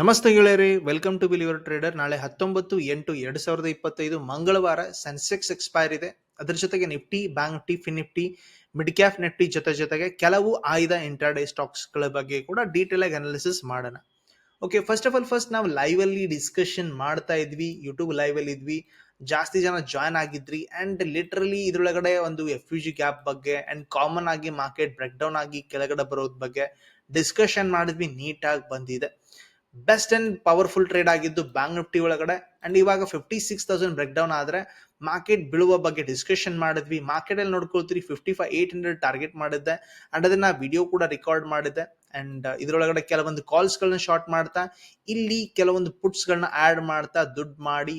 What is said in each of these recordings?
ನಮಸ್ತೆ ಗೆಳೆಯರಿ welcome to believer trader ನಾಳೆ ಹತ್ತೊಂಬತ್ತು ಎಂಟು ಎರಡ್ ಸಾವಿರದ ಇಪ್ಪತ್ತೈದು ಮಂಗಳವಾರ ಸೆನ್ಸೆಕ್ಸ್ ಎಕ್ಸ್ಪೈರ್ ಇದೆ. ಅದರ ಜೊತೆಗೆ Nifty bank Nifty fin Nifty mid cap Nifty ಜೊತೆ ಜೊತೆಗೆ ಕೆಲವು ಆಯ್ದ ಇಂಟ್ರಾಡೇ ಸ್ಟಾಕ್ಸ್ಗಳ ಬಗ್ಗೆ ಕೂಡ ಡೀಟೇಲ್ ಆಗಿ ಅನಾಲಿಸಿಸ್ ಮಾಡೋಣ. Okay first of all first ನಾವು ಲೈವ್ ಅಲ್ಲಿ ಡಿಸ್ಕಷನ್ ಮಾಡ್ತಾ ಇದ್ವಿ ಯೂಟ್ಯೂಬ್ ಲೈವ್ ಅಲ್ಲಿ ಇದ್ವಿ, ಜಾಸ್ತಿ ಜನ ಜಾಯ್ನ್ ಆಗಿದ್ರಿ ಅಂಡ್ ಲಿಟ್ರಲಿ ಇದ್ರೊಳಗಡೆ ಒಂದು ಎಫ್ ಯು ಜಿ ಗ್ಯಾಪ್ ಬಗ್ಗೆ ಅಂಡ್ ಕಾಮನ್ ಆಗಿ ಮಾರ್ಕೆಟ್ ಬ್ರೇಕ್ ಡೌನ್ ಆಗಿ ಕೆಳಗಡೆ ಬರೋದ್ ಬಗ್ಗೆ ಡಿಸ್ಕಷನ್ ಮಾಡಿದ್ವಿ ನೀಟಾಗಿ ಬಂದಿದೆ. ಬೆಸ್ಟ್ ಅಂಡ್ ಪವರ್ಫುಲ್ ಟ್ರೇಡ್ ಆಗಿದ್ದು ಬ್ಯಾಂಕ್ ನಿಫ್ಟಿ ಒಳಗಡೆ. ಅಂಡ್ ಇವಾಗ fifty six thousand break down ಆದ್ರೆ ಮಾರ್ಕೆಟ್ ಬೀಳುವ ಬಗ್ಗೆ ಡಿಸ್ಕಷನ್ ಮಾಡಿದ್ವಿ. ಮಾರ್ಕೆಟ್ ಅಲ್ಲಿ ನೋಡ್ಕೊಳ್ತೀರಿ fifty five eight hundred target ಮಾಡಿದ್ದೆ. ಅಂಡ್ ಅದನ್ನ ವಿಡಿಯೋ ಕೂಡ ರೆಕಾರ್ಡ್ ಮಾಡಿದ್ದೆ. ಅಂಡ್ ಇದರೊಳಗಡೆ ಕೆಲವೊಂದು ಕಾಲ್ಸ್ ಗಳನ್ನ ಶಾರ್ಟ್ ಮಾಡ್ತಾ, ಇಲ್ಲಿ ಕೆಲವೊಂದು ಪುಟ್ಸ್ ಗಳನ್ನ ಆಡ್ ಮಾಡ್ತಾ, ದುಡ್ಡು ಮಾಡಿ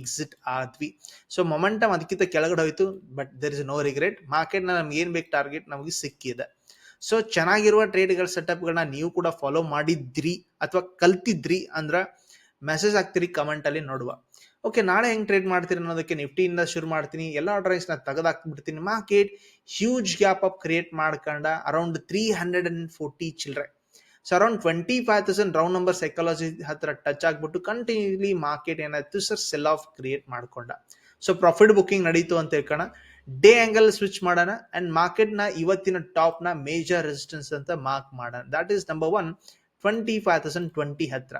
ಎಕ್ಸಿಟ್ ಆದ್ವಿ. ಸೊ ಮೊಮೆಂಟಮ್ ಅದಕ್ಕಿಂತ ಕೆಳಗಡೆ ಹೋಯ್ತು. But there is no regret market ನಮ್ಗೆ ಏನ್ ಬೇಕು ಟಾರ್ಗೆಟ್ ನಮಗೆ ಸಿಕ್ಕಿದೆ. ಸೊ ಚೆನ್ನಾಗಿರುವ ಟ್ರೇಡ್ಗಳ ಸೆಟಪ್ಗಳನ್ನ ನೀವು ಕೂಡ ಫಾಲೋ ಮಾಡಿದ್ರಿ ಅಥವಾ ಕಲ್ತಿದ್ರಿ ಅಂದ್ರೆ ಮೆಸೇಜ್ ಹಾಕ್ತಿರಿ ಕಮೆಂಟಲ್ಲಿ ನೋಡುವ. ಓಕೆ ನಾಳೆ ಹೆಂಗೆ ಟ್ರೇಡ್ ಮಾಡ್ತೀರಿ ಅನ್ನೋದಕ್ಕೆ ನಿಫ್ಟಿಯಿಂದ ಶುರು ಮಾಡ್ತೀನಿ. ಎಲ್ಲ ಆರ್ಡರ್ಸ್ನ ತೆಗೆದಾಕ್ಬಿಡ್ತೀನಿ market huge gap up create ಮಾಡ್ಕೊಂಡ around three hundred and forty ಚಿಲ್ಡ್ರೆ so around twenty five thousand round number psychology ಹತ್ರ ಟಚ್ ಆಗ್ಬಿಟ್ಟು ಕಂಟಿನ್ಯೂಲಿ ಮಾರ್ಕೆಟ್ ಏನಾಯ್ತು? ಸರ್ ಸೆಲ್ ಆಫ್ ಕ್ರಿಯೇಟ್ ಮಾಡ್ಕೊಂಡ. ಸೊ ಪ್ರಾಫಿಟ್ ಬುಕ್ಕಿಂಗ್ ನಡೀತು ಅಂತ ಹೇಳ್ಕೋಣ. ಡೇ ಆಂಗಲ್ ಸ್ವಿಚ್ ಮಾಡೋಣ and ಮಾರ್ಕೆಟ್ನ ಇವತ್ತಿನ ಟಾಪ್ನ ಮೇಜರ್ ರೆಸಿಸ್ಟೆನ್ಸ್ ಅಂತ ಮಾರ್ಕ್ ಮಾಡೋಣ. That is number one twenty five thousand twenty ಹತ್ರ.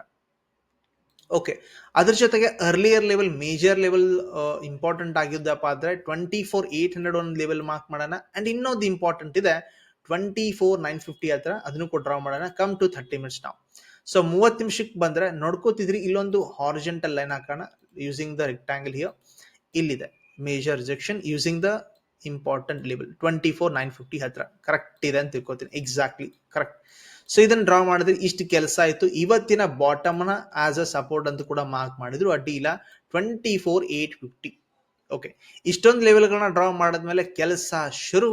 ಓಕೆ ಅದ್ರ ಜೊತೆಗೆ earlier level major level important ಆಗಿದ್ದಪ್ಪ ಆದ್ರೆ ಟ್ವೆಂಟಿ ಫೋರ್ ಏಟ್ ಹಂಡ್ರೆಡ್ ಒಂದು ಲೆವೆಲ್ ಮಾರ್ಕ್ ಮಾಡೋಣ ಅಂಡ್ ಇನ್ನೊಂದು ಇಂಪಾರ್ಟೆಂಟ್ ಇದೆ ಟ್ವೆಂಟಿ ಫೋರ್ ನೈನ್ ಫಿಫ್ಟಿ ಹತ್ರ ಅದನ್ನು ಕೂಡ ಡ್ರಾ ಮಾಡೋಣ. ಕಮ್ ಟು ಥರ್ಟಿ ಮಿನಿಟ್ಸ್ ನಾವು ಸೊ ಮೂವತ್ತು ನಿಮಿಷಕ್ಕೆ ಬಂದ್ರೆ ನೋಡ್ಕೋತಿದ್ರಿ, ಇಲ್ಲೊಂದು ಹಾರಿಜೆಂಟಲ್ ಲೈನ್ ಹಾಕೋಣ ಯೂಸಿಂಗ್ ದ ರೆಕ್ಟಾಂಗಲ್ ಹಿಯೋ ಇಲ್ಲಿದೆ. Major rejection using the important level twenty four nine fifty ಹತ್ರ. ಕರೆಕ್ಟ್ ಇದೆ ಅಂತ ತಿಳ್ಕೊತೀನಿ. ಎಕ್ಸಾಕ್ಟ್ಲಿ ಕರೆಕ್ಟ್ ಸೊ ಇದನ್ನ ಡ್ರಾ ಮಾಡಿದ್ರೆ ಇಷ್ಟು ಕೆಲಸ ಆಯ್ತು. ಇವತ್ತಿನ ಬಾಟಮ್ನ ಆಸ್ ಅ ಸಪೋರ್ಟ್ ಅಂತ ಕೂಡ ಮಾರ್ಕ್ ಮಾಡಿದ್ರು. ಅಡ್ಡಿ ಇಲ್ಲ twenty four eight fifty okay ಇಷ್ಟೊಂದು ಲೆವೆಲ್ಗಳನ್ನ ಡ್ರಾ ಮಾಡಿದ್ಮೇಲೆ ಕೆಲಸ ಶುರು.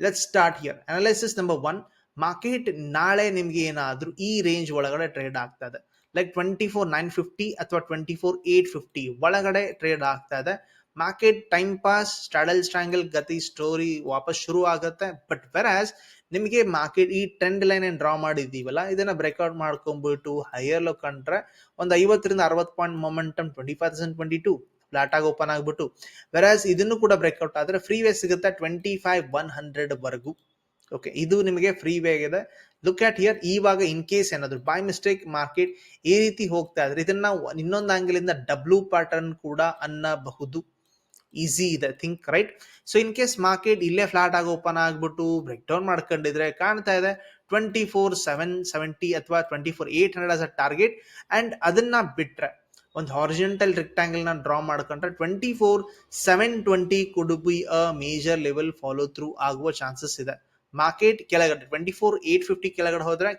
Let start here analysis number one market ನಾಳೆ ನಿಮ್ಗೆ ಏನಾದರೂ ಈ ರೇಂಜ್ ಒಳಗಡೆ ಟ್ರೇಡ್ ಆಗ್ತಾ ಇದೆ. Like twenty four nine fifty ಅಥವಾ ಟ್ವೆಂಟಿ ಫೋರ್ ಏಟ್ ಫಿಫ್ಟಿ ಒಳಗಡೆ ಟ್ರೇಡ್ ಆಗ್ತಾ ಇದೆ. Market time pass straddle strangle ಗತಿ ಸ್ಟೋರಿ ವಾಪಸ್ ಶುರು ಆಗುತ್ತೆ. ಬಟ್ ವೆರಾಸ್ ನಿಮಗೆ ಮಾರ್ಕೆಟ್ ಈ ಟ್ರೆಂಡ್ ಲೈನ್ ಏನ್ ಡ್ರಾ ಮಾಡಿದ್ದೀವಲ್ಲ, ಇದನ್ನ ಬ್ರೇಕ್ಔಟ್ ಮಾಡ್ಕೊಂಡ್ಬಿಟ್ಟು ಹೈಯರ್ ಲೋ ಕಂಡ್ರೆ ಒಂದು ಐವತ್ತರಿಂದ ಅರವತ್ತು point momentum twenty five thousand twenty two flat ಆಗಿ ಓಪನ್ ಆಗ್ಬಿಟ್ಟು. ವೆರಾಸ್ ಇದನ್ನು ಕೂಡ ಬ್ರೇಕ್ಔಟ್ ಆದ್ರೆ ಫ್ರೀ ವೇ ಸಿಗುತ್ತೆ ಟ್ವೆಂಟಿ ಫೈವ್ ಒನ್ ಹಂಡ್ರೆಡ್ ವರೆಗೂ. ಓಕೆ ಇದು ನಿಮಗೆ ಫ್ರೀ ವೇ ಆಗಿದೆ. ಲುಕ್ ಆಟ್ ಹಿಯರ್ ಇವಾಗ ಇನ್ ಕೇಸ್ ಏನಾದ್ರು ಬೈ ಮಿಸ್ಟೇಕ್ ಮಾರ್ಕೆಟ್ ಈ ರೀತಿ ಹೋಗ್ತಾ ಇದ್ರೆ ಇದನ್ನ ಇನ್ನೊಂದು ಆಂಗಲ್ ಇಂದ ಡಬ್ಲ್ಯೂ ಪ್ಯಾಟರ್ನ್ ಕೂಡ ಅನ್ನಬಹುದು. ಈಸಿ ಇದೆ think right so in case market ಇಲ್ಲೇ ಫ್ಲಾಟ್ ಆಗಿ ಓಪನ್ ಆಗಿಬಿಟ್ಟು ಬ್ರೇಕ್ ಡೌನ್ ಮಾಡ್ಕೊಂಡಿದ್ರೆ ಕಾಣ್ತಾ ಇದೆ ಟ್ವೆಂಟಿ ಫೋರ್ ಸೆವೆನ್ ಸೆವೆಂಟಿ ಅಥವಾ twenty four eight hundred as a target and ಅದನ್ನ ಬಿಟ್ರೆ ಒಂದು ಹಾರಿಜೆಂಟಲ್ ರೆಕ್ಟಾಂಗಲ್ನ ಡ್ರಾ ಮಾಡ್ಕೊಂಡ್ರೆ twenty four seven twenty could be a major level follow through ಆಗುವ ಚಾನ್ಸಸ್ ಇದೆ. ಮಾರ್ಕೆಟ್ ಕೆಳಗಡೆ ಟ್ವೆಂಟಿ ಫೋರ್ ಏಟ್ ಫಿಫ್ಟಿ ಕೆಳಗಡೆ ಹೋದ್ರೆ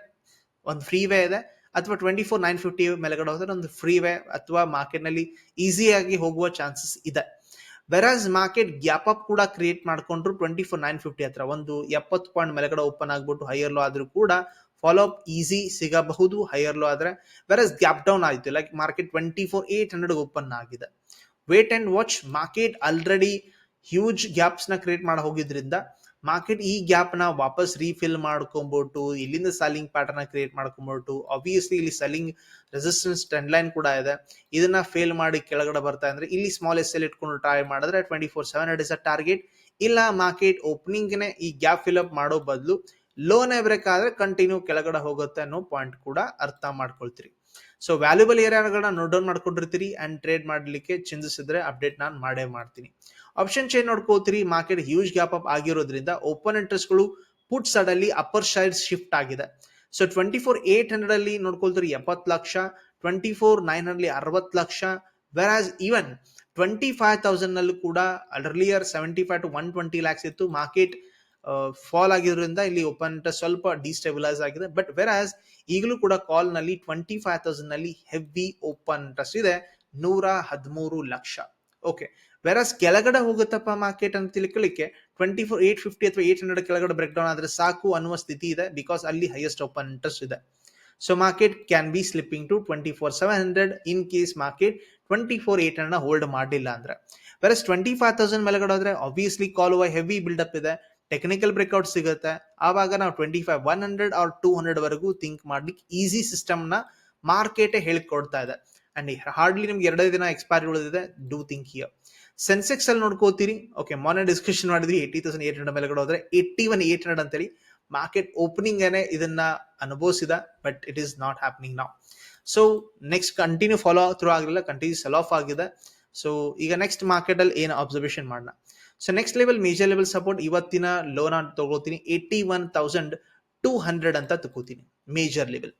ಒಂದು ಫ್ರೀ ವೇ ಇದೆ ಅಥವಾ ಟ್ವೆಂಟಿ ಫೋರ್ ನೈನ್ ಫಿಫ್ಟಿ ಮೇಲೆಗಡೆ ಹೋದ್ರೆ ಒಂದು ಫ್ರೀ ವೇ ಅಥವಾ ಮಾರ್ಕೆಟ್ನಲ್ಲಿ ಈಸಿಯಾಗಿ ಹೋಗುವ ಚಾನ್ಸಸ್ ಇದೆ. ವೆರಾಸ್ ಮಾರ್ಕೆಟ್ ಗ್ಯಾಪ್ ಅಪ್ ಕೂಡ ಕ್ರಿಯೇಟ್ ಮಾಡ್ಕೊಂಡ್ರು ಟ್ವೆಂಟಿ ಫೋರ್ ನೈನ್ ಫಿಫ್ಟಿ ಹತ್ರ. ಒಂದು ಎಪ್ಪತ್ತು ಪಾಯಿಂಟ್ ಮೇಲೆಗಡೆ ಓಪನ್ ಆಗ್ಬಿಟ್ಟು ಹೈಯರ್ ಲೋ ಆದ್ರೂ ಕೂಡ ಫಾಲೋ ಅಪ್ ಈಸಿ ಸಿಗಬಹುದು ಹೈಯರ್ ಲೋ ಆದ್ರೆ. ವೆರಾಸ್ ಗ್ಯಾಪ್ ಡೌನ್ ಆಯಿತು like market twenty four eight hundred open ಆಗಿದೆ. Wait and watch market already huge ಗ್ಯಾಪ್ಸ್ನ create ಮಾಡಿ ಹೋಗಿದ್ರಿಂದ ಮಾರ್ಕೆಟ್ ಈ ಗ್ಯಾಪ್ನ ವಾಪಸ್ ರೀಫಿಲ್ ಮಾಡ್ಕೊಂಡ್ಬಿಟ್ಟು ಇಲ್ಲಿಂದ ಸೆಲ್ಲಿಂಗ್ ಪ್ಯಾಟರ್ನ್ ಕ್ರಿಯೇಟ್ ಮಾಡ್ಕೊಂಬಿಟ್ಟು ಆಬ್ವಿಯಸ್ಲಿ ಇಲ್ಲಿ ಸೆಲ್ಲಿಂಗ್ ರೆಸಿಸ್ಟೆನ್ಸ್ ಟ್ರೆಂಡ್ ಲೈನ್ ಕೂಡ ಇದೆ. ಇದನ್ನ ಫೇಲ್ ಮಾಡಿ ಕೆಳಗಡೆ ಬರ್ತಾ ಅಂದ್ರೆ ಇಲ್ಲಿ ಸ್ಮಾಲ್ ಎಸ್ ಎಲ್ ಇಟ್ಕೊಂಡು ಟ್ರೈ ಮಾಡಿದ್ರೆ twenty four seven hundred is a target ಇಲ್ಲ ಮಾರ್ಕೆಟ್ ಓಪನಿಂಗ್ ನೆ ಈ ಗ್ಯಾಪ್ ಫಿಲ್ ಅಪ್ ಮಾಡೋ ಬದಲು ಲೋನೇ ಬ್ರೇಕ್ ಆದ್ರೆ ಕಂಟಿನ್ಯೂ ಕೆಳಗಡೆ ಹೋಗುತ್ತೆ ಅನ್ನೋ ಪಾಯಿಂಟ್ ಕೂಡ ಅರ್ಥ ಮಾಡ್ಕೊಳ್ತೀರಿ. ಸೊ ವ್ಯಾಲ್ಯೂಬಲ್ ಏರಿಯಾಗಳನ್ನ ನೋಟ್ ಡೌನ್ ಮಾಡ್ಕೊಂಡಿರ್ತೀರಿ ಅಂಡ್ ಟ್ರೇಡ್ ಮಾಡ್ಲಿಕ್ಕೆ ಚಿಂತಿಸಿದ್ರೆ ಅಪ್ಡೇಟ್ ನಾನು ಮಾಡೇ ಮಾಡ್ತೀನಿ. ಆಪ್ಷನ್ ಚೇನ್ ನೋಡ್ಕೋತೀರಿ ಮಾರ್ಕೆಟ್ ಹ್ಯೂಜ್ ಗ್ಯಾಪ್ ಅಪ್ ಆಗಿರೋದ್ರಿಂದ ಓಪನ್ ಇಂಟ್ರೆಸ್ಟ್ಗಳು ಪುಟ್ ಸೈಡ್ ಅಲ್ಲಿ ಅಪ್ಪರ್ ಸೈಡ್ ಶಿಫ್ಟ್ ಆಗಿದೆ. So twenty four eight hundred ಅಲ್ಲಿ ನೋಡ್ಕೊಳ್ತೀರಿ ಎಪ್ಪತ್ತು ಲಕ್ಷ ಟ್ವೆಂಟಿ ಫೋರ್ ನೈನ್ ಅಲ್ಲಿ ಅರವತ್ತು lakh whereas even twenty five thousand ನಲ್ಲೂ ಕೂಡ earlier seventy five to one twenty lakhs ಇತ್ತು ಮಾರ್ಕೆಟ್ ಫಾಲ್ ಆಗಿರೋದ್ರಿಂದ ಇಲ್ಲಿ ಓಪನ್ ಇಂಟ್ರೆಸ್ಟ್ ಸ್ವಲ್ಪ ಡಿಸ್ಟೆಬಿಲೈಸ್ ಆಗಿದೆ. ಬಟ್ ವೆರ್ ಆಸ್ ಈಗಲೂ ಕೂಡ ಕಾಲ್ನಲ್ಲಿ ಟ್ವೆಂಟಿ ಫೈವ್ ತೌಸಂಡ್ನಲ್ಲಿ ಹೆವಿ ಓಪನ್ ಇಂಟ್ರೆಸ್ಟ್ ಇದೆ. ನೂರ ಹದಿಮೂರು ಲಕ್ಷ. ಓಕೆ ವೆರಸ್ ಕೆಳಗಡೆ ಹೋಗುತ್ತಪ್ಪ ಮಾರ್ಕೆಟ್ ಅಂತ ತಿಳ್ಕೊಳ್ಳಿಕ್ಕೆ ಟ್ವೆಂಟಿ ಫೋರ್ ಏಟ್ ಫಿಫ್ಟಿ ಅಥವಾ ಏಟ್ ಹಂಡ್ರೆಡ್ ಕೆಳಗಡೆ ಬ್ರೇಕ್ ಡೌನ್ ಆದ್ರೆ ಸಾಕು ಅನ್ನುವ ಸ್ಥಿತಿ ಇದೆ ಬಿಕಾಸ್ ಅಲ್ಲಿ ಹೈಯೆಸ್ಟ್ ಓಪನ್ ಇಂಟ್ರೆಸ್ಟ್ ಇದೆ. So market can be slipping to twenty four seven hundred in case market twenty four eight hundred hold ಮಾಡಲಿಲ್ಲ ಅಂದ್ರೆ. ವೆರಸ್ ಟ್ವೆಂಟಿ ಫೈವ್ ತೌಸಂಡ್ ಮೇಲೆಗಡೆ ಹೋದ್ರೆ ಆಬ್ವಿಯಸ್ಲಿ ಕಾಲ್ ಹೆವಿ ಬಿಲ್ಡಪ್ ಇದೆ. ಟೆಕ್ನಿಕಲ್ ಬ್ರೇಕ್ಔಟ್ ಸಿಗುತ್ತೆ. ಆವಾಗ ನಾವು twenty five one hundred or two hundred ವರೆಗೂ think ಮಾಡ್ಲಿಕ್ಕೆ ಈಸಿ ಸಿಸ್ಟಮ್ನ ಮಾರ್ಕೆಟೇ ಹೇಳ್ಕೊಡ್ತಾ ಇದೆ. ಅಂಡ್ ಹಾರ್ಡ್ಲಿ ನಿಮ್ಗೆ ಎರಡೇ ದಿನ ಎಕ್ಸ್ಪೈರಿ ಉಳಿದಿದೆ ಡೂ ಥಿಂಕ್ ಹಿಯರ್ ಸೆನ್ಸೆಕ್ಸ್ ಅಲ್ಲಿ ನೋಡ್ಕೋತೀರಿ ಓಕೆ ಮೊನ್ನೆ ಡಿಸ್ಕಷನ್ ಮಾಡಿದ್ರಿ ಏಯ್ಟಿ ತೌಸಂಡ್ ಏಟ್ ಹಂಡ್ರೆಡ್ ಮೇಲೆಗಡೆ ಹೋದ್ರೆ ಏಯ್ಟಿ ಒನ್ ಏಟ್ ಹಂಡ್ರೆಡ್ ಅಂತೇಳಿ ಮಾರ್ಕೆಟ್ ಓಪನಿಂಗ್ ಏನೇ ಇದನ್ನ ಅನುಭವಿಸಿದ but it is not happening ನಾವು so next continue follow through ಆಗಲಿಲ್ಲ ಕಂಟಿನ್ಯೂ ಸೆಲ್ ಆಫ್ ಆಗಿದೆ. ಸೊ ಈಗ ನೆಕ್ಸ್ಟ್ ಮಾರ್ಕೆಟ್ ಅಲ್ಲಿ ಏನು ಅಬ್ಸರ್ವೇಷನ್ ಮಾಡೋಣ. So next level major level support ಇವತ್ತಿನ ಲೋನ್ ತಗೋತೀನಿ. Eighty one thousand two hundred ಅಂತ ತಗೋತೀನಿ ಮೇಜರ್ ಲೆವೆಲ್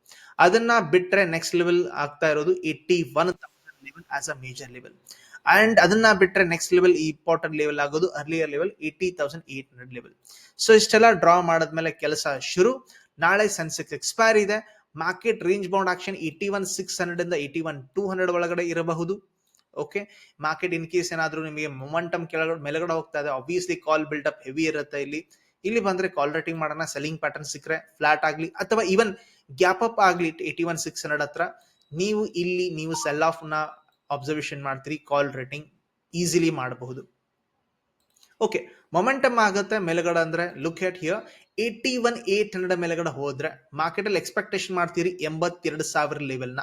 ಅದನ್ನ ಬಿಟ್ರೆ ನೆಕ್ಸ್ಟ್ ಲೆವೆಲ್ ಆಗ್ತಾ ಇರೋದು eighty one thousand level as a major level and ಅದನ್ನ ಬಿಟ್ರೆ ನೆಕ್ಸ್ಟ್ ಲೆವೆಲ್ ಇಂಪಾರ್ಟೆಂಟ್ ಲೆವೆಲ್ ಆಗೋದು earlier level eighty thousand eight hundred level so ಇಷ್ಟೆಲ್ಲ ಡ್ರಾ ಮಾಡಿದ್ಮೇಲೆ ಕೆಲಸ ಶುರು. ನಾಳೆ ಸೆನ್ಸೆಕ್ಸ್ ಎಕ್ಸ್ಪೈರ್ ಇದೆ. Market range bound action eighty one six hundred ಇಂದ ಏಯ್ಟಿ ಒನ್ ಟೂ ಹಂಡ್ರೆಡ್ ಒಳಗಡೆ ಇರಬಹುದು. ಓಕೆ ಮಾರ್ಕೆಟ್ ಇನ್ ಕೇಸ್ ಏನಾದ್ರೂ ನಿಮಗೆ ಮೊಮೆಂಟಮ್ ಕೆಳಗಡೆ, ಮೇಲೆಗಡೆ ಹೋಗ್ತಾ ಇದೆ obviously call build up heavy ಇರುತ್ತೆ ಇಲ್ಲಿ. ಇಲ್ಲಿ ಬಂದ್ರೆ ಕಾಲ್ ರೇಟಿಂಗ್ ಮಾಡೋಣ ಸೆಲ್ಲಿಂಗ್ ಪ್ಯಾಟರ್ನ್ ಸಿಕ್ಕರೆ ಫ್ಲಾಟ್ ಆಗಲಿ, ಅಥವಾ ಈವನ್ ಗ್ಯಾಪ್ ಅಪ್ ಆಗಲಿ ಏಯ್ಟಿ ಒನ್ ಸಿಕ್ಸ್ ಹಂಡ್ರೆಡ್ ಹತ್ರ, ನೀವು ಇಲ್ಲಿ ನೀವು ಸೆಲ್ ಆಫ್ನ ಅಬ್ಸರ್ವೇಷನ್ ಮಾಡ್ತೀರಿ ಕಾಲ್ ರೇಟಿಂಗ್ ಈಸಿಲಿ ಮಾಡಬಹುದು. ಓಕೆ ಮೊಮೆಂಟಮ್ ಆಗುತ್ತೆ, ಮೇಲುಗಡೆ ಅಂದ್ರೆ look at here eighty one eight hundred ಮೇಲೆಗಡೆ ಹೋದ್ರೆ ಮಾರ್ಕೆಟ್ ಅಲ್ಲಿ ಎಕ್ಸ್ಪೆಕ್ಟೇಷನ್ ಮಾಡ್ತೀರಿ ಎಂಬತ್ತೆರಡು ಸಾವಿರ ಲೆವೆಲ್ನ.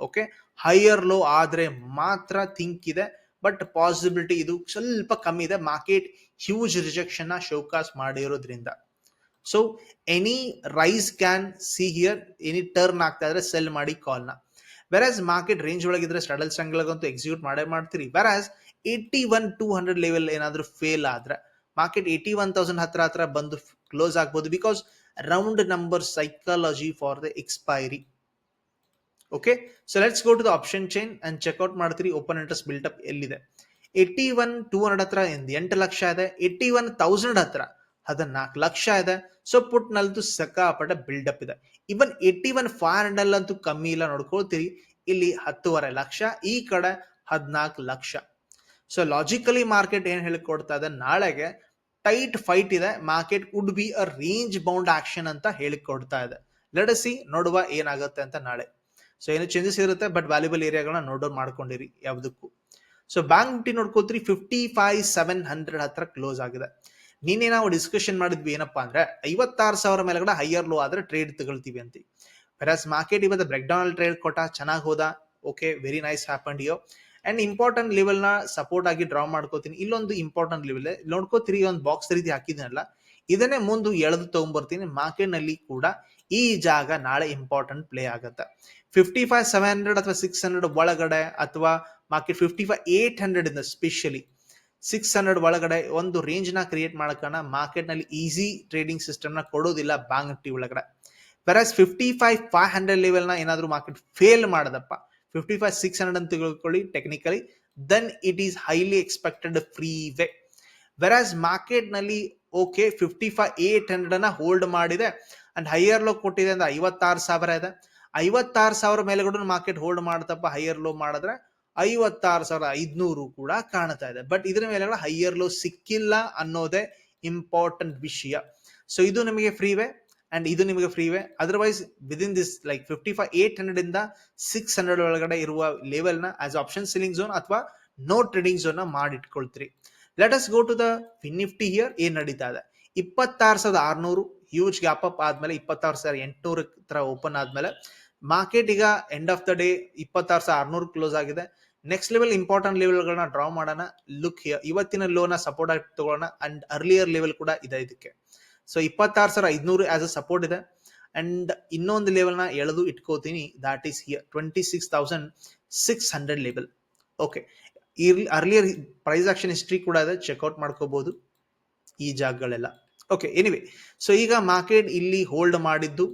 ಓಕೆ ಹೈಯರ್ ಲೋ ಆದರೆ ಮಾತ್ರ ಥಿಂಕ್ ಇದೆ ಬಟ್ ಪಾಸಿಬಿಲಿಟಿ ಇದು ಸ್ವಲ್ಪ ಕಮ್ಮಿ ಇದೆ. ಮಾರ್ಕೆಟ್ ಹ್ಯೂಜ್ ರಿಜೆಕ್ಷನ್ನ ಶೋಕಾಸ್ ಮಾಡಿರೋದ್ರಿಂದ. So any rise can see here any turn ಆಗ್ತಾ ಇದ್ರೆ ಸೆಲ್ ಮಾಡಿ ಕಾಲ್ನ ವೆರಾಸ್ ಮಾರ್ಕೆಟ್ ರೇಂಜ್ ಒಳಗಿದ್ರೆ ಸ್ಟಡಲ್ ಸಂಘಗಳಂತೂ ಎಕ್ಸಿಕ್ಯೂಟ್ ಮಾಡೇ ಮಾಡ್ತೀರಿ. Whereas eighty one two hundred level ಏನಾದರೂ ಫೇಲ್ ಆದರೆ ಮಾರ್ಕೆಟ್ ಏಯ್ಟಿ ಒನ್ ತೌಸಂಡ್ ಹತ್ರ ಹತ್ರ ಬಂದು ಕ್ಲೋಸ್ ಆಗ್ಬೋದು because round number psychology for the expiry okay so let's go to the option chain and check out ಮಾಡ್ತೀರಿ open interest built up ಎಲ್ಲಿದೆ eighty one two hundred ಹತ್ರ ಎಂಟು ಲಕ್ಷ ಇದೆ. Eighty one thousand ಹತ್ರ ಹದಿನಾಲ್ಕು ಲಕ್ಷ ಇದೆ. ಸೊ ಪುಟ್ ನಲ್ದು build up ಇದೆ. Even eighty one five hundred ಅಂತೂ ಕಮ್ಮಿ ಇಲ್ಲ ನೋಡ್ಕೊಳ್ತೀರಿ. ಇಲ್ಲಿ ಹತ್ತುವರೆ ಲಕ್ಷ, ಈ ಕಡೆ ಹದಿನಾಲ್ಕು ಲಕ್ಷ. ಸೊ ಲಾಜಿಕಲಿ ಮಾರ್ಕೆಟ್ ಏನ್ ಹೇಳಿಕೊಡ್ತಾ ಇದೆ? ನಾಳೆಗೆ ಟೈಟ್ ಫೈಟ್ ಇದೆ. Market would be a range bound action ಅಂತ ಹೇಳಿಕೊಡ್ತಾ ಇದೆ. ಲಡಸಿ ನೋಡುವ ಏನಾಗುತ್ತೆ ಅಂತ ನಾಳೆ. ಸೊ ಏನೋ ಚೇಂಜಸ್ ಇರುತ್ತೆ? ಬಟ್ ವ್ಯಾಲ್ಯೂಬಲ್ ಏರಿಯಾಗಳನ್ನ ನೋಡೋರ್ ಮಾಡ್ಕೊಂಡಿರಿ ಯಾವ್ದಕ್ಕೂ. ಸೊ ಬ್ಯಾಂಕ್ ನಿಫ್ಟಿ ನೋಡ್ಕೋತೀರಿ ಫಿಫ್ಟಿ ಫೈವ್ ಸೆವೆನ್ ಹಂಡ್ರೆಡ್ ಹತ್ರ ಕ್ಲೋಸ್ ಆಗಿದೆ. ನಿನ್ನೆ ನಾವು ಡಿಸ್ಕಷನ್ ಮಾಡಿದ್ವಿ ಏನಪ್ಪಾ ಅಂದ್ರೆ, ಐವತ್ತಾರು ಸಾವಿರ ಮೇಲೆಗಡೆ ಹೈಯರ್ ಲೋ ಆದ್ರೆ ಟ್ರೇಡ್ ತಗೊಳ್ತೀವಿ ಅಂತ. ವೆರಾಸ್ ಮಾರ್ಕೆಟ್ ಇವತ್ತು ಬ್ರೇಕ್ ಡೌನ್ ಟ್ರೇಡ್ ಕೊಟ್ಟ, ಚೆನ್ನಾಗಿ ಹೋದ ಓಕೆ ವೆರಿ ನೈಸ್ ಹ್ಯಾಪನ್ ಯೋ ಅಂಡ್ ಇಂಪಾರ್ಟೆಂಟ್ ಲೆವೆಲ್ನ ಸಪೋರ್ಟ್ ಆಗಿ ಡ್ರಾ ಮಾಡ್ಕೋತೀನಿ. ಇಲ್ಲೊಂದು ಇಂಪಾರ್ಟೆಂಟ್ ಲೆವೆಲ್ ನೋಡ್ಕೋತೀರಿ ಒಂದು ಬಾಕ್ಸ್ ರೀತಿ ಹಾಕಿದ್ನಲ್ಲ ಇದನ್ನೇ ಮುಂದೆ ಎಳೆದು ತಗೊಂಡ್ಬರ್ತೀನಿ ಮಾರ್ಕೆಟ್ನಲ್ಲಿ ಕೂಡ ಈ ಜಾಗ ನಾಳೆ ಇಂಪಾರ್ಟೆಂಟ್ ಪ್ಲೇ ಆಗುತ್ತೆ. ಫಿಫ್ಟಿ ಫೈವ್ ಸೆವೆನ್ ಹಂಡ್ರೆಡ್ ಅಥವಾ ಸಿಕ್ಸ್ ಹಂಡ್ರೆಡ್ ಒಳಗಡೆ ಅಥವಾ market fifty five eight hundred ಇಂದ ಸ್ಪೆಷಲಿ ಸಿಕ್ಸ್ ಹಂಡ್ರೆಡ್ ಒಳಗಡೆ ಒಂದು ರೇಂಜ್ನ ಕ್ರಿಯೇಟ್ ಮಾಡಕಣ ಮಾರ್ಕೆಟ್ನಲ್ಲಿ ಈಸಿ ಟ್ರೇಡಿಂಗ್ ಸಿಸ್ಟಮ್ನ ಕೊಡೋದಿಲ್ಲ ಬ್ಯಾಂಕ್ ನಿಫ್ಟಿ ಒಳಗಡೆ. Whereas fifty five five hundred ಲೆವೆಲ್ನ ಏನಾದ್ರು ಮಾರ್ಕೆಟ್ ಫೇಲ್ ಮಾಡದಪ್ಪ ಫಿಫ್ಟಿ ಫೈವ್ ಸಿಕ್ಸ್ ಹಂಡ್ರೆಡ್ ಅಂತ ತಿಳ್ಕೊಳ್ಳಿ technically then it is highly expected free way whereas ಮಾರ್ಕೆಟ್ನಲ್ಲಿ okay fifty five eight hundred ಅನ್ನ ಹೋಲ್ಡ್ ಮಾಡಿದೆ ಅಂಡ್ ಹೈಯರ್ ಲೋ ಕೊಟ್ಟಿದೆ ಅಂದ್ರೆ ಐವತ್ತಾರು ಸಾವಿರ ಇದೆ. ಐವತ್ತಾರು ಸಾವಿರ ಮೇಲೆಗಡೆ ಮಾರ್ಕೆಟ್ ಹೋಲ್ಡ್ ಮಾಡ್ತಪ್ಪ ಹೈಯರ್ ಲೋ ಮಾಡಿದ್ರೆ ಐವತ್ತಾರು ಸಾವಿರ ಐದ್ನೂರು ಕೂಡ ಕಾಣ್ತಾ ಇದೆ. ಬಟ್ ಇದ್ರ ಮೇಲೆ ಹೈಯರ್ ಲೋ ಸಿಕ್ಕಿಲ್ಲ ಅನ್ನೋದೇ ಇಂಪಾರ್ಟೆಂಟ್ ವಿಷಯ. ಸೊ ಇದು ನಿಮಗೆ ಫ್ರೀವೇ ಅಂಡ್ ಇದು ನಿಮಗೆ freeway otherwise within this like fifty five eight hundred ಇಂದ ಸಿಕ್ಸ್ ಹಂಡ್ರೆಡ್ ಒಳಗಡೆ ಇರುವ level as option selling zone ಅಥವಾ ನೋ ಟ್ರೇಡಿಂಗ್ ಝೋನ್ನ ಮಾಡಿಟ್ಕೊಳ್ತೀರಿ. Let us go to the Nifty here ಏನ್ ನಡೀತಾ ಇದೆ. ಇಪ್ಪತ್ತಾರು ಸಾವಿರದ ಆರ್ನೂರು ಹ್ಯೂಜ್ ಗ್ಯಾಪ್ ಅಪ್ ಆದ್ಮೇಲೆ ಇಪ್ಪತ್ತಾರು ಸಾವಿರ, ಎಂಟುನೂರ ತರ ಓಪನ್ ಆದ್ಮೇಲೆ ಮಾರ್ಕೆಟ್ ಈಗ ಎಂಡ್ ಆಫ್ ದ ಡೇ ಇಪ್ಪತ್ತಾರು ಸಾವಿರ, ಆರ್ನೂರು ಕ್ಲೋಸ್ ಆಗಿದೆ. ನೆಕ್ಸ್ಟ್ ಲೆವೆಲ್ ಇಂಪಾರ್ಟೆಂಟ್ ಲೆವೆಲ್ಗಳನ್ನ ಡ್ರಾ ಮಾಡೋಣ. ಲುಕ್ ಇವತ್ತಿನ ಲೋನ ಸಪೋರ್ಟ್ ಆಗಿ ತಗೊಳ್ಳೋಣ ಅಂಡ್ ಅರ್ಲಿಯರ್ ಲೆವೆಲ್ ಕೂಡ ಇದೆ ಇದಕ್ಕೆ. ಸೊ ಇಪ್ಪತ್ತಾರು ಸಾವಿರ, ಐದ್ನೂರು ಆಸ್ ಅ ಸಪೋರ್ಟ್ ಇದೆ. ಅಂಡ್ ಇನ್ನೊಂದು ಲೆವೆಲ್ನ ಎಳೆದು ಇಟ್ಕೋತೀನಿ that is here twenty six thousand six hundred level okay earlier price action history ಕೂಡ ಇದೆ. ಚೆಕ್ಔಟ್ ಮಾಡ್ಕೋಬಹುದು ಈ ಜಾಗಗಳೆಲ್ಲ. ಓಕೆ ಎನಿವೆ ಸೊ ಈಗ ಮಾರ್ಕೆಟ್ ಇಲ್ಲಿ ಹೋಲ್ಡ್ ಮಾಡಿದ್ದು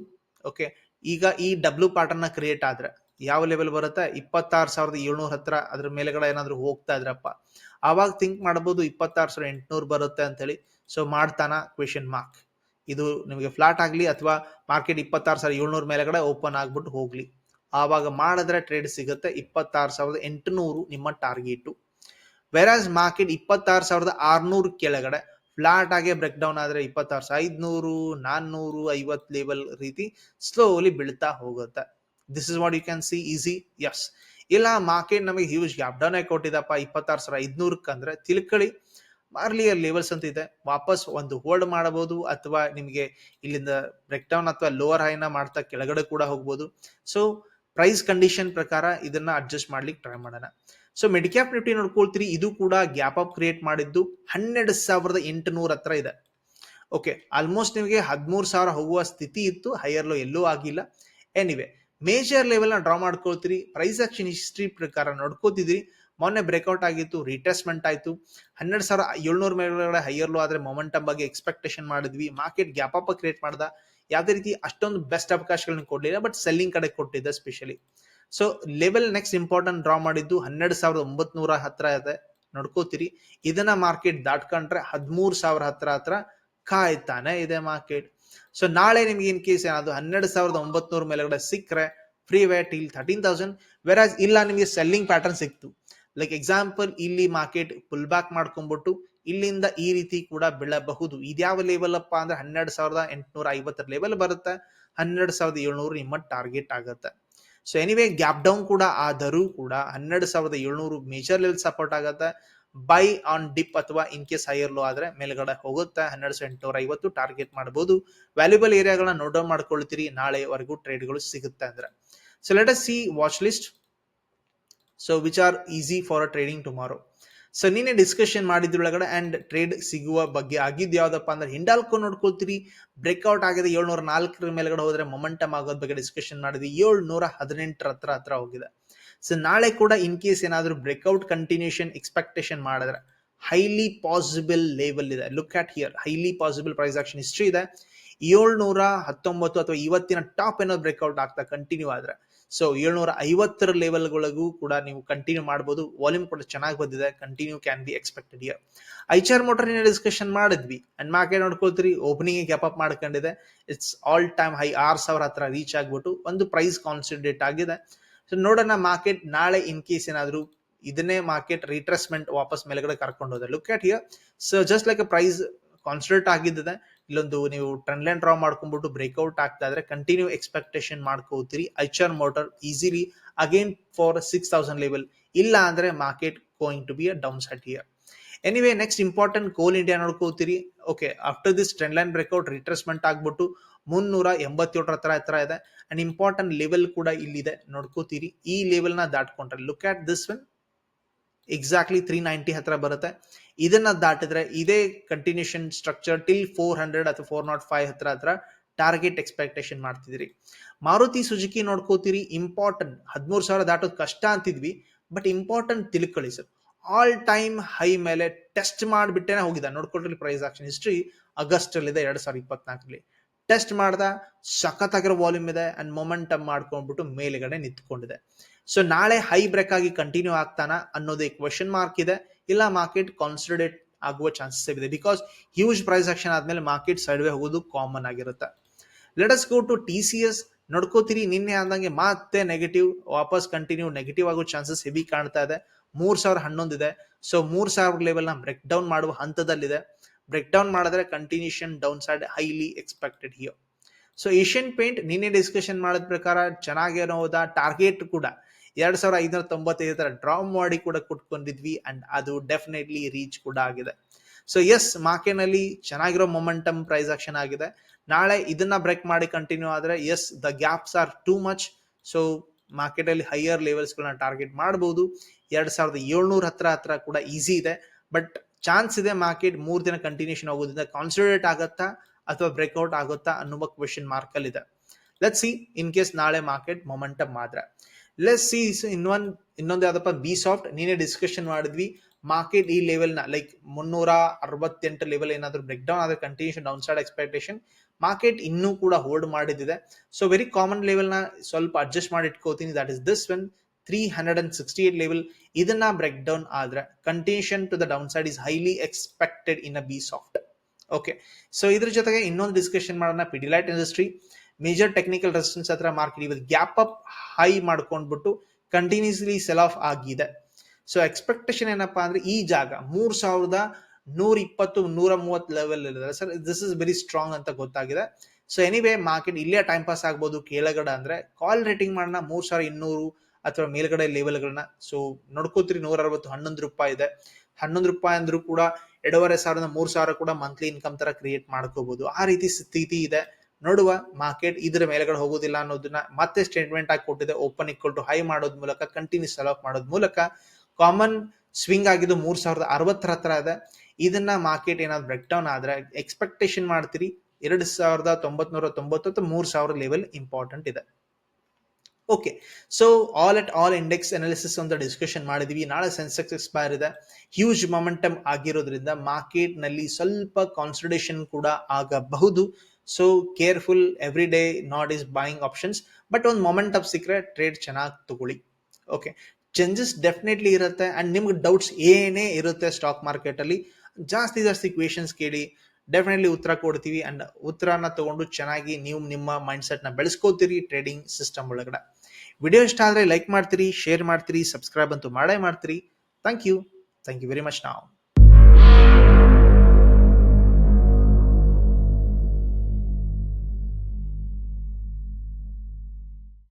ಓಕೆ ಈಗ ಈ ಡಬ್ಲ್ಯೂ ಪ್ಯಾಟರ್ನ್ ಕ್ರಿಯೇಟ್ ಆದ್ರೆ ಯಾವ ಲೆವೆಲ್ ಬರುತ್ತೆ? ಇಪ್ಪತ್ತಾರು ಸಾವಿರದ ಏಳ್ನೂರ ಹತ್ರ ಅದ್ರ ಮೇಲೆಗಡೆ ಏನಾದ್ರು ಹೋಗ್ತಾ ಇದ್ರಪ್ಪ. ಆವಾಗ ಥಿಂಕ್ ಮಾಡ್ಬೋದು ಇಪ್ಪತ್ತಾರು ಸಾವಿರದ ಎಂಟುನೂರು ಬರುತ್ತೆ ಅಂತ ಹೇಳಿ ಸೊ ಮಾಡ್ತಾನ ಕ್ವೆಶನ್ ಮಾರ್ಕ್ ಇದು ನಿಮಗೆ ಫ್ಲಾಟ್ ಆಗ್ಲಿ ಅಥವಾ ಮಾರ್ಕೆಟ್ ಇಪ್ಪತ್ತಾರು ಸಾವಿರದ ಏಳ್ನೂರ ಮೇಲೆಗಡೆ ಓಪನ್ ಆಗ್ಬಿಟ್ಟು ಹೋಗ್ಲಿ. ಆವಾಗ ಮಾಡಿದ್ರೆ ಟ್ರೇಡ್ ಸಿಗುತ್ತೆ ಇಪ್ಪತ್ತಾರು ಸಾವಿರದ ಎಂಟುನೂರು ನಿಮ್ಮ ಟಾರ್ಗೆಟು ವೆರಾಸ್ ಮಾರ್ಕೆಟ್ ಇಪ್ಪತ್ತಾರು ಸಾವಿರದ ಆರ್ನೂರು ಕೆಳಗಡೆ ಫ್ಲಾಟ್ ಆಗಿ ಬ್ರೇಕ್ ಡೌನ್ ಆದ್ರೆ ಇಪ್ಪತ್ತಾರು ಸಾವಿರ ಐದ್ನೂರು, ನಾನ್ನೂರು ಐವತ್ ಲೆವೆಲ್ ರೀತಿ ಸ್ಲೋಲಿ ಬೀಳ್ತಾ ಹೋಗುತ್ತೆ. This is what you can see easy yes ಇಲ್ಲ ಮಾರ್ಕೆಟ್ ನಮಗೆ ಹ್ಯೂಜ್ ಗ್ಯಾಪ್ ಡೌನ್ ಆಗಿ ಕೊಟ್ಟಿದಪ್ಪ, ಇಪ್ಪತ್ತಾರು ಸಾವಿರ, ಐದ್ನೂರಕ್ಕೆ ಅಂದ್ರೆ ತಿಳ್ಕೊಳ್ಳಿ. ಅರ್ಲಿಯರ್ ಲೆವೆಲ್ಸ್ ಅಂತ ಇದೆ, ವಾಪಸ್ ಒಂದು ಹೋಲ್ಡ್ ಮಾಡಬಹುದು ಅಥವಾ ನಿಮಗೆ ಇಲ್ಲಿಂದ ಬ್ರೇಕ್ ಡೌನ್ ಅಥವಾ ಲೋವರ್ ಹೈನ ಮಾಡ್ತಾ ಕೆಳಗಡೆ ಕೂಡ ಹೋಗ್ಬೋದು. ಸೊ ಪ್ರೈಸ್ ಕಂಡೀಷನ್ ಪ್ರಕಾರ ಇದನ್ನ ಅಡ್ಜಸ್ಟ್ ಮಾಡ್ಲಿಕ್ಕೆ ಟ್ರೈ ಮಾಡೋಣ. ಸೊ ಮೆಡಿಕ್ಯಾಪ್ ನಿಫ್ಟಿ ನೋಡ್ಕೊಳ್ತೀರಿ ಇದು ಕೂಡ ಗ್ಯಾಪ್ ಅಪ್ ಕ್ರಿಯೇಟ್ ಮಾಡಿದ್ದು ಹನ್ನೆರಡು ಸಾವಿರದ ಎಂಟುನೂರ ಹತ್ರ ಇದೆ. ಓಕೆ ಆಲ್ಮೋಸ್ಟ್ ನಿಮಗೆ ಹದಿಮೂರು ಸಾವಿರ ಹೋಗುವ ಸ್ಥಿತಿ ಇತ್ತು ಹೈಯರ್ ಲೋ ಎಲ್ಲೂ ಆಗಿಲ್ಲ. ಎನಿವೆ ಮೇಜರ್ ಲೆವೆಲ್ನ ಡ್ರಾ ಮಾಡ್ಕೊಳ್ತೀರಿ. ಪ್ರೈಸ್ ಆಕ್ಷನ್ ಹಿಸ್ಟ್ರಿ ಪ್ರಕಾರ ನೋಡ್ಕೋತಿದ್ರಿ. ಮೊನ್ನೆ ಬ್ರೇಕ್ಔಟ್ ಆಗಿತ್ತು ರಿಟೆಸ್ಟ್ಮೆಂಟ್ ಆಯಿತು. ಹನ್ನೆರಡು ಸಾವಿರ ಏಳ್ನೂರ ಮೇಲ್ಗಡೆ ಹೈಯರ್ ಲೋ ಆದರೆ ಮೊಮೆಂಟಮ್ ಬಗ್ಗೆ ಎಕ್ಸ್ಪೆಕ್ಟೇಷನ್ ಮಾಡಿದ್ವಿ. ಮಾರ್ಕೆಟ್ ಗ್ಯಾಪ್ ಅಪ್ ಕ್ರಿಯೇಟ್ ಮಾಡ್ದ. ಯಾವುದೇ ರೀತಿ ಅಷ್ಟೊಂದು ಬೆಸ್ಟ್ ಅವಕಾಶಗಳನ್ನ ಕೊಡಲಿಲ್ಲ ಬಟ್ ಸೆಲ್ಲಿಂಗ್ ಕಡೆ ಕೊಟ್ಟಿದ್ದ specially so level next important draw ಮಾಡಿದ್ದು ಹನ್ನೆರಡು ಸಾವಿರದ ಒಂಬತ್ನೂರ ಹತ್ರ ಇದೆ. ನೋಡ್ಕೋತೀರಿ. ಇದನ್ನ ಮಾರ್ಕೆಟ್ ದಾಟ್ಕೊಂಡ್ರೆ ಹದಿಮೂರು ಸಾವಿರ ಹತ್ರ ಹತ್ರ ಕಾಯ್ತಾನೆ ಇದೆ ಮಾರ್ಕೆಟ್ ಸೊ ನಾಳೆ ನಿಮ್ಗೆ ಇನ್ ಕೇಸ್ ಏನಾದ್ರು ಹನ್ನೆರಡು ಸಾವಿರದ ಒಂಬತ್ನೂರ ಮೇಲೆಗಡೆ ಸಿಕ್ಕರೆ ಫ್ರೀ ವೇಟ್ ಇಲ್ಲಿ ತರ್ಟೀನ್ ತೌಸಂಡ್ ವೆರಾಜ್ ಇಲ್ಲ ನಿಮಗೆ ಸೆಲ್ಲಿಂಗ್ ಪ್ಯಾಟರ್ನ್ ಸಿಕ್ತು. ಲೈಕ್ ಎಕ್ಸಾಂಪಲ್ ಇಲ್ಲಿ ಮಾರ್ಕೆಟ್ ಪುಲ್ ಬ್ಯಾಕ್ ಮಾಡ್ಕೊಂಡ್ಬಿಟ್ಟು ಇಲ್ಲಿಂದ ಈ ರೀತಿ ಕೂಡ ಬೀಳಬಹುದು. ಇದ್ಯಾವ ಲೆವೆಲ್ ಅಪ್ಪ ಅಂದ್ರೆ ಹನ್ನೆರಡು ಸಾವಿರದ ಎಂಟುನೂರ ಐವತ್ತರ ಲೆವೆಲ್ ಬರುತ್ತೆ. ಹನ್ನೆರಡು ಸಾವಿರದ ಏಳ್ನೂರು ನಿಮ್ಮ ಟಾರ್ಗೆಟ್ ಆಗುತ್ತೆ. ಸೊ ಎನಿವೇ ಗ್ಯಾಪ್ ಡೌನ್ ಕೂಡ ಆದರೂ ಕೂಡ ಹನ್ನೆರಡು ಸಾವಿರದ ಏಳ್ನೂರು ಮೇಜರ್ ಲೆವೆಲ್ ಸಪೋರ್ಟ್ ಆಗುತ್ತೆ. ಬೈ ಆನ್ ಡಿಪ್ ಅಥವಾ ಇನ್ ಕೇಸ್ ಹೈಯರ್ ಲೋ ಆದ್ರೆ ಮೇಲ್ಗಡೆ ಹೋಗುತ್ತೆ. ಹನ್ನೆರಡು ಸಾವಿರ ಎಂಟುನೂರ ಐವತ್ತು ಟಾರ್ಗೆಟ್ ಮಾಡಬಹುದು ವ್ಯಾಲ್ಯೂಬಲ್ ಏರಿಯಾಗಳನ್ನ ನೋಟ್ ಡೌನ್ ಮಾಡ್ಕೊಳ್ತೀರಿ. ನಾಳೆವರೆಗೂ ಟ್ರೇಡ್ಗಳು ಸಿಗುತ್ತೆ ಅಂದ್ರೆ. So let us see watch list so which are easy for a trading tomorrow so ನೀನೆ ಡಿಸ್ಕಷನ್ ಮಾಡಿದ್ರೊಳಗಡೆ ಅಂಡ್ ಟ್ರೇಡ್ ಸಿಗುವ ಬಗ್ಗೆ ಆಗಿದ್ದು ಯಾವ್ದಪ್ಪ ಅಂದ್ರೆ ಹಿಂಡಾಲ್ಕೋ ನೋಡ್ಕೊಳ್ತೀರಿ. ಬ್ರೇಕ್ಔಟ್ ಆಗಿದೆ ಏಳ್ನೂರ ನಾಲ್ಕರ ಮೇಲ್ಗಡೆ ಹೋದ್ರೆ ಮೊಮೆಂಟಮ್ ಆಗೋದ್ ಬಗ್ಗೆ ಡಿಸ್ಕಷನ್ ಮಾಡಿದ್ವಿ. ಏಳ್ನೂರ ಹದಿನೆಂಟರ ಹತ್ರ ಹತ್ರ ಹೋಗಿದೆ. ಸೊ ನಾಳೆ ಕೂಡ ಇನ್ ಕೇಸ್ ಏನಾದರೂ ಬ್ರೇಕ್ಔಟ್ ಕಂಟಿನ್ಯೂಷನ್ ಎಕ್ಸ್ಪೆಕ್ಟೇಷನ್ ಮಾಡಿದ್ರೆ ಹೈಲಿ ಪಾಸಿಬಲ್ ಲೆವೆಲ್ ಇದೆ. Look at here highly possible price action history ಇದೆ. ಏಳ್ನೂರ ಹತ್ತೊಂಬತ್ತು ಅಥವಾ ಇವತ್ತಿನ ಟಾಪ್ ಏನೋ ಬ್ರೇಕ್ಔಟ್ ಆಗ್ತಾ ಕಂಟಿನ್ಯೂ ಆದ್ರೆ ಸೊ ಏಳ್ನೂರ ಐವತ್ತರ ಲೆವೆಲ್ಗಳಿಗೂ ಕೂಡ ನೀವು ಕಂಟಿನ್ಯೂ ಮಾಡಬಹುದು ವಾಲ್ಯೂಮ್ ಕೂಡ ಚೆನ್ನಾಗಿ ಬಂದಿದೆ. Continue can be expected here Eicher motor discussion ಮಾಡಿದ್ವಿ. ಅಂಡ್ ಮಾರ್ಕೆಟ್ ನೋಡ್ಕೊಳ್ತೀರಿ ಓಪನಿಂಗ್ ಗ್ಯಾಪ್ ಅಪ್ ಮಾಡ್ಕೊಂಡಿದೆ. ಇಟ್ಸ್ ಆಲ್ ಟೈಮ್ ಹೈ ಆರ್ ಸಾವಿರ ಹತ್ರ ರೀಚ್ ಆಗ್ಬಿಟ್ಟು ಒಂದು ಪ್ರೈಸ್ ಕಾನ್ಸಂಟ್ರೇಟ್ ಆಗಿದೆ. ಸೊ ನೋಡೋಣ ಮಾರ್ಕೆಟ್ ನಾಳೆ ಇನ್ ಕೇಸ್ ಏನಾದ್ರು ಇದನ್ನೇ ಮಾರ್ಕೆಟ್ ರಿಟ್ರೆಸ್ಮೆಂಟ್ ವಾಪಸ್ ಮೇಲ್ಗಡೆ ಕರ್ಕೊಂಡು ಹೋದೆ. Look at here so just like a price concentrate ಆಗಿದ್ದಿದೆ ಇಲ್ಲೊಂದು ನೀವು ಟ್ರೆಂಡ್ ಲೈನ್ ಡ್ರಾ ಮಾಡ್ಕೊಂಡ್ಬಿಟ್ಟು ಬ್ರೇಕ್ಔಟ್ ಆಗ್ತಾ ಇದ್ರೆ ಕಂಟಿನ್ಯೂ ಎಕ್ಸ್ಪೆಕ್ಟೇಷನ್ ಮಾಡ್ಕೋತೀರಿ. Eicher motor easily again for six thousand level ಇಲ್ಲ ಅಂದ್ರೆ market going to be a down set here anyway next important Coal India ನೋಡ್ಕೋತೀರಿ. Okay after this trend line breakout retracement ಆಗ್ಬಿಟ್ಟು ಮುನ್ನೂರ ಎಂಬತ್ತೇಳರ ಹತ್ರ ಹತ್ರ ಇದೆ. ಅಂಡ್ ಇಂಪಾರ್ಟೆಂಟ್ ಲೆವೆಲ್ ಕೂಡ ಇಲ್ಲಿದೆ. ನೋಡ್ಕೋತೀರಿ. ಈ ಲೆವೆಲ್ನ ದಾಟ್ಕೊಂಡ್ರೆ look at this one exactly three ninety ಹತ್ರ ಬರುತ್ತೆ. ಇದನ್ನ ದಾಟಿದ್ರೆ ಇದೇ continuation structure till four hundred ಅಥವಾ ಫೋರ್ ನಾಟ್ ಫೈವ್ ಹತ್ರ ಹತ್ರ ಟಾರ್ಗೆಟ್ ಎಕ್ಸ್ಪೆಕ್ಟೇಷನ್ ಮಾಡ್ತಿದ್ರಿ ಮಾರುತಿ ಸುಜುಕಿ ನೋಡ್ಕೋತೀರಿ ಇಂಪಾರ್ಟೆಂಟ್ ಹದಿಮೂರು ಸಾವಿರ ದಾಟೋದು ಕಷ್ಟ ಅಂತಿದ್ವಿ ಬಟ್ ಇಂಪಾರ್ಟೆಂಟ್ ತಿಳ್ಕೊಳ್ಳಿ ಸರ್. ಆಲ್ ಟೈಮ್ ಹೈ ಮೇಲೆ ಟೆಸ್ಟ್ ಮಾಡಿಬಿಟ್ಟೇನೆ ಹೋಗಿದೆ ನೋಡ್ಕೊಳ್ರಿ ಪ್ರೈಸ್ ಆಕ್ಷನ್ ಹಿಸ್ಟ್ರಿ ಆಗಸ್ಟ್ ಅಲ್ಲಿ ಇದೆ ಎರಡ್ ಸಾವಿರದ ಇಪ್ಪತ್ನಾಲ್ಕರಲ್ಲಿ. ಟೆಸ್ಟ್ ಮಾಡ್ದ, ಸಖತ್ತಾಗಿರೋ ವಾಲ್ಯೂಮ್ ಇದೆ ಅಂಡ್ ಮೊಮೆಂಟಮ್ ಮಾಡ್ಕೊಂಡ್ಬಿಟ್ಟು ಮೇಲ್ಗಡೆ ನಿಂತ್ಕೊಂಡಿದೆ. ಸೊ ನಾಳೆ ಹೈ ಬ್ರೇಕ್ ಆಗಿ ಕಂಟಿನ್ಯೂ ಆಗ್ತಾನ ಅನ್ನೋದೇ ಕ್ವಶನ್ ಮಾರ್ಕ್ ಇದೆ. ಇಲ್ಲ ಮಾರ್ಕೆಟ್ ಕಾನ್ಸಂಟ್ರೇಟ್ ಆಗುವ ಚಾನ್ಸಸ್ ಇದೆ. ಬಿಕಾಸ್ ಹ್ಯೂಜ್ ಪ್ರೈಸ್ ಆಕ್ಷನ್ ಆದ್ಮೇಲೆ ಮಾರ್ಕೆಟ್ ಸೈಡ್ವೇ ಹೋಗೋದು ಕಾಮನ್ ಆಗಿರುತ್ತೆ. Let us go to T C S ನೋಡ್ಕೋತೀರಿ, ನಿನ್ನೆ ಆದಂಗೆ ಮತ್ತೆ ನೆಗೆಟಿವ್ ವಾಪಸ್ ಕಂಟಿನ್ಯೂ ನೆಗೆಟಿವ್ ಆಗೋ ಚಾನ್ಸಸ್ ಹೆವಿ ಕಾಣ್ತಾ ಇದೆ. ಮೂರ್ ಸಾವಿರ ಹನ್ನೊಂದಿದೆ ಸೊ ಮೂರ್ ಸಾವಿರ ಲೆವೆಲ್ನ ಬ್ರೇಕ್ ಡೌನ್ ಮಾಡುವ ಹಂತದಲ್ಲಿದೆ. ಬ್ರೇಕ್ ಡೌನ್ ಮಾಡಿದ್ರೆ continuation down side highly expected here so Asian paint ನಿನ್ನೆ ಡಿಸ್ಕಷನ್ ಮಾಡಿದ ಪ್ರಕಾರ ಚೆನ್ನಾಗಿರೋದ ಟಾರ್ಗೆಟ್ ಕೂಡ. ಎರಡ್ ಸಾವಿರದ ಐನೂರ ತೊಂಬತ್ತೈದು ತರ ಡ್ರಾ ಮಾಡಿ ಕೂಡ ಕುಟ್ಕೊಂಡಿದ್ವಿ ಅಂಡ್ ಅದು ಡೆಫಿನೆಟ್ಲಿ ರೀಚ್ ಕೂಡ ಆಗಿದೆ. ಸೊ ಎಸ್ ಮಾರ್ಕೆಟ್ನಲ್ಲಿ ಚೆನ್ನಾಗಿರೋ ಮೊಮೆಂಟಮ್ ಪ್ರೈಸ್ ಆಕ್ಷನ್ ಆಗಿದೆ. ನಾಳೆ ಇದನ್ನ ಬ್ರೇಕ್ ಮಾಡಿ ಕಂಟಿನ್ಯೂ ಆದ್ರೆ as the gaps are too much so market ಅಲ್ಲಿ ಹೈಯರ್ ಲೆವೆಲ್ಸ್ ಗಳನ್ನ ಟಾರ್ಗೆಟ್ ಮಾಡಬಹುದು ಎರಡ್ ಸಾವಿರದ ಏಳ್ನೂರ ಹತ್ರ ಹತ್ರ ಕೂಡ ಈಸಿ ಇದೆ. ಬಟ್ ಚಾನ್ಸ್ ಇದೆ ಮಾರ್ಕೆಟ್ ಮೂರು ದಿನ ಕಂಟಿನ್ಯೂಷನ್ ಆಗೋದ್ರಿಂದ ಕಾನ್ಸಂಟ್ರೇಟ್ ಆಗುತ್ತಾ ಅಥವಾ ಬ್ರೇಕ್ಔಟ್ ಆಗುತ್ತಾ ಅನ್ನುವ ಕ್ವೆಶನ್ ಮಾರ್ಕ್ ಅಲ್ಲಿ ಇದೆ ಲೆಟ್ ಸಿ ಇನ್ ಕೇಸ್ ನಾಳೆ ಮಾರ್ಕೆಟ್ ಮೊಮೆಂಟಮ್ ಮಾತ್ರ. ಲೆಸ್ ಸಿ ಒನ್ ಇನ್ನೊಂದು ಯಾವ್ದಪ್ಪ? ಬಿ ಸಾಫ್ಟ್ ನೀನೇ ಡಿಸ್ಕಷನ್ ಮಾಡಿದ್ವಿ. ಮಾರ್ಕೆಟ್ ಈ ಲೆವೆಲ್ನ ಲೈಕ್ ಮುನ್ನೂರ ಅರವತ್ತೆಂಟು ಲೆವೆಲ್ ಏನಾದರೂ ಬ್ರೇಕ್ ಡೌನ್ ಆದ್ರೆ continuation down side expectation market ಇನ್ನೂ ಕೂಡ ಹೋಲ್ಡ್ ಮಾಡಿದಿದೆ ಸೊ ವೆರಿ ಕಾಮನ್ ಲೆವೆಲ್ನ ಸ್ವಲ್ಪ ಅಡ್ಜಸ್ಟ್ ಮಾಡಿ ಇಟ್ಕೋತೀನಿ. That is this one three hundred and sixty eight level ಇದನ್ನ ಬ್ರೇಕ್ ಡೌನ್ ಆದ್ರೆ continuation to the down side is highly expected in a B soft okay so ಇದ್ರ ಜೊತೆಗೆ ಇನ್ನೊಂದು discussion ಮಾಡೋಣ. Pidilite industry major technical resistance ಹತ್ರ market ಇವತ್ತು gap up high ಮಾಡ್ಕೊಂಡ್ಬಿಟ್ಟು continuously sell off ಆಗಿದೆ. ಸೊ ಎಕ್ಸ್ಪೆಕ್ಟೇಷನ್ ಏನಪ್ಪಾ ಅಂದ್ರೆ ಈ ಜಾಗ ಮೂರ್ ಸಾವಿರದ ನೂರ ಇಪ್ಪತ್ತು ನೂರ ಮೂವತ್ತು ಲೆವೆಲ್ ಇದೆ sir this is very strong ಅಂತ ಗೊತ್ತಾಗಿದೆ. ಸೊ ಎನಿವೇ ಮಾರ್ಕೆಟ್ ಇಲ್ಲೇ ಟೈಮ್ ಪಾಸ್ ಆಗ್ಬೋದು. ಕೆಳಗಡೆ ಅಂದ್ರೆ ಕಾಲ್ ರೇಟಿಂಗ್ ಮಾಡೋಣ ಮೂರ್ ಸಾವಿರ ಇನ್ನೂರು ಅಥವಾ ಮೇಲ್ಗಡೆ ಲೆವೆಲ್ಗಳನ್ನ ಸೊ ನೋಡ್ಕೋತೀರಿ ನೂರ ಅರವತ್ತು ಹನ್ನೊಂದು ರೂಪಾಯಿ ಇದೆ. ಹನ್ನೊಂದು ರೂಪಾಯಿ ಅಂದ್ರೂ ಕೂಡ ಎರಡೂವರೆ ಸಾವಿರದ ಮೂರ್ ಸಾವಿರ ಕೂಡ ಮಂತ್ಲಿ ಇನ್ಕಮ್ ತರ ಕ್ರಿಯೇಟ್ ಮಾಡ್ಕೋಬಹುದು ಆ ರೀತಿ ಸ್ಥಿತಿ ಇದೆ. ನೋಡುವ ಮಾರ್ಕೆಟ್ ಇದರ ಮೇಲೆಗಡೆ ಹೋಗೋದಿಲ್ಲ ಅನ್ನೋದನ್ನ ಮತ್ತೆ ಸ್ಟೇಟ್ಮೆಂಟ್ ಆಗಿ ಕೊಟ್ಟಿದೆ. ಓಪನ್ ಇಕ್ವಲ್ ಟು ಹೈ ಮಾಡೋದ್ ಮೂಲಕ ಕಂಟಿನ್ಯೂಸ್ ಸೆಲ್ ಆಫ್ ಮಾಡೋದ್ ಮೂಲಕ. ಕಾಮನ್ ಸ್ವಿಂಗ್ ಆಗಿದ್ದು ಮೂರ್ ಸಾವಿರದ ಅರವತ್ತರ ಹತ್ರ ಇದೆ. ಇದನ್ನ ಮಾರ್ಕೆಟ್ ಏನಾದ್ರು ಬ್ರೇಕ್ ಡೌನ್ ಆದ್ರೆ ಎಕ್ಸ್ಪೆಕ್ಟೇಷನ್ ಮಾಡ್ತೀರಿ ಎರಡ್ ಸಾವಿರದ ತೊಂಬತ್ನೂರ ತೊಂಬತ್ತು ಮೂರ್ ಸಾವಿರ ಲೆವೆಲ್ ಇಂಪಾರ್ಟೆಂಟ್ ಇದೆ. Okay so all at all index analysis ಅಂತ ಡಿಸ್ಕಷನ್ ಮಾಡಿದೀವಿ. ನಾಳೆ ಸೆನ್ಸೆಕ್ಸ್ ಎಕ್ಸ್ಪೈರ್ ಇದೆ. ಹ್ಯೂಜ್ ಮೊಮೆಂಟಮ್ ಆಗಿರೋದ್ರಿಂದ ಮಾರ್ಕೆಟ್ನಲ್ಲಿ ಸ್ವಲ್ಪ ಕಾನ್ಸಂಟ್ರೇಷನ್ ಕೂಡ ಆಗಬಹುದು. So careful every day not is buying options but ಒಂದು ಮೊಮೆಂಟ್ ಅಪ್ ಸಿಕ್ಕರೆ ಟ್ರೇಡ್ ಚೆನ್ನಾಗಿ ತಗೊಳ್ಳಿ ಓಕೆ ಚೇಂಜಸ್ ಡೆಫಿನೆಟ್ಲಿ ಇರುತ್ತೆ ಆ್ಯಂಡ್ ನಿಮ್ಗೆ ಡೌಟ್ಸ್ ಏನೇ ಇರುತ್ತೆ ಸ್ಟಾಕ್ ಮಾರ್ಕೆಟಲ್ಲಿ ಜಾಸ್ತಿ ಜಾಸ್ತಿ ಕ್ವೇಶನ್ಸ್ ಕೇಳಿ ಡೆಫಿನೆಟ್ಲಿ ಉತ್ತರ ಕೊಡ್ತೀವಿ ಆ್ಯಂಡ್ ಉತ್ತರನ ತಗೊಂಡು ಚೆನ್ನಾಗಿ ನೀವು ನಿಮ್ಮ ಮೈಂಡ್ ಸೆಟ್ನ ಬೆಳೆಸ್ಕೋತೀರಿ ಟ್ರೇಡಿಂಗ್ ಸಿಸ್ಟಮ್ ಒಳಗಡೆ ವಿಡಿಯೋ ಇಷ್ಟ ಆದ್ರೆ ಲೈಕ್ ಮಾಡ್ತೀರಿ ಶೇರ್ ಮಾಡ್ತೀರಿ ಸಬ್ಸ್ಕ್ರೈಬ್ ಅಂತೂ ಮಾಡೇ ಮಾಡ್ತೀರಿ. Thank you thank you very much ನಾವು